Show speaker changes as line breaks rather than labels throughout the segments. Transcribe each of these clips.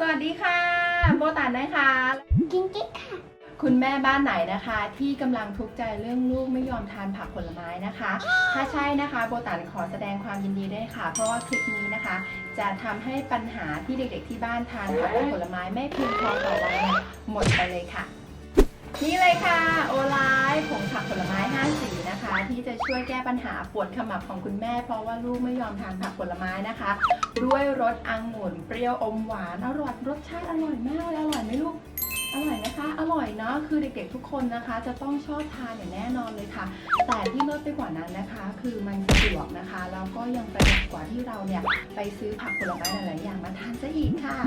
สวัสดีค่ะ โบตันนะคะ
กินกิ๊กค่ะ
คุณแม่บ้านไหนนะคะ ที่กำลังทุกข์ใจเรื่องลูกไม่ยอมทานผักผลไม้นะคะ ถ้าใช่นะคะ โบตันขอแสดงความยินดีด้วยค่ะ เพราะว่าคลิปนี้นะคะ จะทำให้ปัญหาที่เด็กๆที่บ้านทานผักและผลไม้ไม่เพียงพอต่อวันเนี่ยหมดไปเลยค่ะ นี่เลยค่ะโอไลฟ์ ผลไม้5สีนะคะ ที่จะช่วยแก้ปัญหาปวดขมับของคุณแม่ เพราะว่าลูกไม่ยอมทานผักผลไม้นะคะ ด้วยรสองุ่นเปรี้ยวอมหวานอร่อยรสชาติอร่อยมากเลยอร่อยไหมลูกอร่อยนะคะ ร่อยเนาะคือเด็กๆทุกคนนะคะ จะต้องชอบทานอย่างแน่นอนเลยค่ะ แต่ที่เลิศไปกว่านั้นนะคะ คือมันสะดวกนะคะแล้วก็ยังประหยัดกว่าที่เราเนี่ยไปซื้อผักผลไม้หลายๆอย่างมาทานซะอีกค่ะ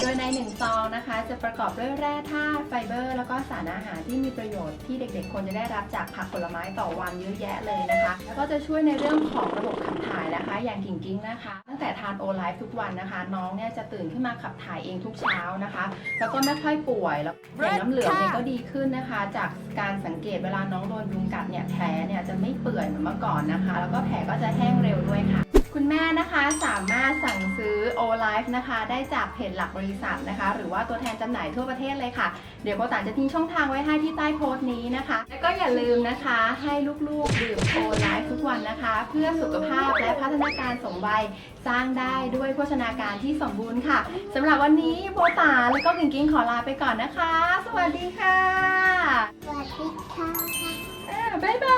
โดยในหนึ่งซองนะคะ จะประกอบด้วยแร่ธาตุไฟเบอร์ แล้วก็สารอาหารที่มีประโยชน์ที่เด็กๆควรจะได้รับจากผักผลไม้ต่อวันเยอะแยะเลยนะคะ แล้วก็จะช่วยในเรื่องของระบบขับถ่ายนะคะ อย่างกิ่งกิ้งนะคะ งแต่ทานโอไลฟ์ทุกวันนะคะ น้องเนี่ยจะตื่นขึ้นมาขับถ่ายเองทุกเช้านะคะ แล้วก็ไม่ค่อยป่วยแล้วเห็นน้ำเหลืองเนี่ยก็ดีขึ้นนะคะ จากการสังเกตเวลาน้องโดนยุงกัดเนี่ยแผลเนี่ยจะไม่เปื่อยเหมือนเมื่อก่อนนะคะ แล้วก็แผลก็จะแห้งเร็วด้วยค่ะ คุณแม่นะคะสามารถสั่งซื้อ O Live นะคะ ได้จากเพจหลักบริษัทนะคะ หรือว่าตัวแทนจำหน่ายทั่วประเทศเลยค่ะ เดี๋ยวโกตานจะทิ้งช่องทางไว้ให้ที่ใต้โพสต์นี้นะคะ แล้วก็อย่าลืมนะคะให้ลูกๆดื่มโอไลฟ์ทุกวันนะคะ เพื่อสุขภาพและพัฒนาการสมวัยสร้างได้ด้วยโภชนาการที่สมบูรณ์ค่ะสำหรับวันนี้โบตาแล้วก็กิ่งกิ้งขอลาไปก่อนนะคะ สวัสดีค่ะ
สวัสดีค่ะ
บ๊ายบาย